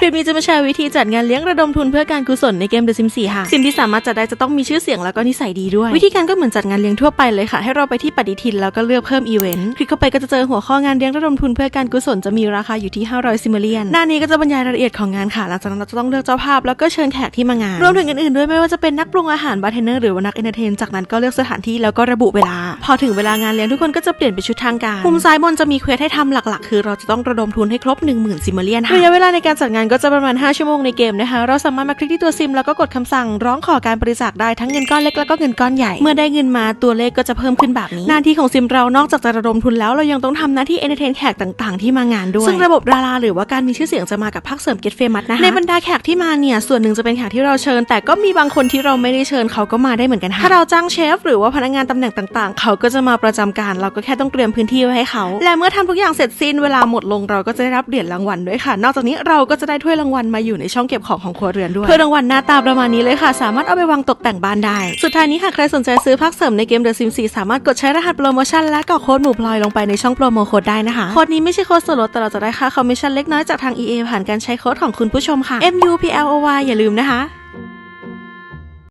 คลิปนี้จะมาแชร์วิธีจัดงานเลี้ยงระดมทุนเพื่อการกุศลในเกม The Sims 4ค่ะซิมที่สามารถจัดได้จะต้องมีชื่อเสียงแล้วก็นิสัยดีด้วย วิธีการก็เหมือนจัดงานเลี้ยงทั่วไปเลยค่ะ ให้เราไปที่ปฏิทินแล้วก็เลือกเพิ่มอีเวนต์คลิกเข้าไปก็จะเจอหัวข้องานเลี้ยงระดมทุนเพื่อการกุศลจะมีราคาอยู่ที่ 500ซิมเลียนหน้านี้ก็จะบรรยายรายละเอียดของงานค่ะ หลังจากนั้นเราจะต้องเลือกเจ้าภาพแล้วก็เชิญแขกที่มางานรวมถึงอื่นๆด้วยไม่ว่าจะเป็นนักปรุงอาหารบาร์เทนเนอร์หรือว่านักเอนเตอร์เทนจากนั้นก็เลือกสถานที่แล้วก็ระบุเวลาพ อถึงเวลางานเลี้ยงทุกคนก็จะเปลี่ยนเป็นชุดทางการมุมซ้ายบนจะมีเควสให้ทำหลักๆ คือเราจะต้องระดมทุนให้ครบ 10,000ซิมเลียนค่ะระยะเวลาในการจัดงานก็จะประมาณ 5 ชั่วโมงในเกมนะคะ เราสามารถมาคลิกที่ตัวซิมแล้วก็กดคำสั่งร้องขอการบริจาคได้ทั้งเงินก้อนเล็กแล้วก็เงินก้อนใหญ่ เมื่อได้เงินมาตัวเลขก็จะเพิ่มขึ้นแบบนี้ หน้าที่ของซิมเรานอกจากจะระดมทุนแล้วเรายังต้องทำหน้าที่เอนเตอร์เทนแขกต่างๆ ที่มางานด้วย ซึ่งระบบดาราหรือว่าการมีชื่อเสียงจะมากับภาคเสริม Get Famous นะคะในบรรดาแขกที่มาเนี่ยส่วนหนึ่งจะเป็นแขกที่เราเชิญ แต่ก็มีบางคนที่เราไม่ได้เชิญเขาก็มาได้เหมือนกันค่ะถ้าเราจ้างเชฟหรือว่าพนักงานตำแหน่งต่างๆ เขาก็จะมาประจำการ เราก็แค่ต้องเตรียมพื้นที่ไว้ให้เขา และเมื่อทำทุกอย่างเสร็จสิ้นเวลาหมดลงเราก็จะได้รับเหรียญรางวัลด้วยค่ะ นอกจากนี้เราก็จะได้ถ้วยรางวัลมาอยู่ในช่องเก็บของของครัวเรือนด้วยถ้วยรางวัลหน้าตาประมาณนี้เลยค่ะ สามารถเอาไปวางตกแต่งบ้านได้ สุดท้ายนี้หากใครสนใจซื้อภาคเสริมในเกม The Sims 4สามารถกดใช้รหัสโปรโมชั่นและกรอกโค้ดหมู่พลอยลงไปในช่องโปรโมโค้ดได้นะคะโค้ดนี้ไม่ใช่โค้ดส่วนลดแต่เราจะได้ค่าคอมมิชชั่นเล็กน้อยจากทาง EA ผ่านการใช้โค้ดของคุณผู้ชมค่ะ MUPLOY อย่าลืมนะคะ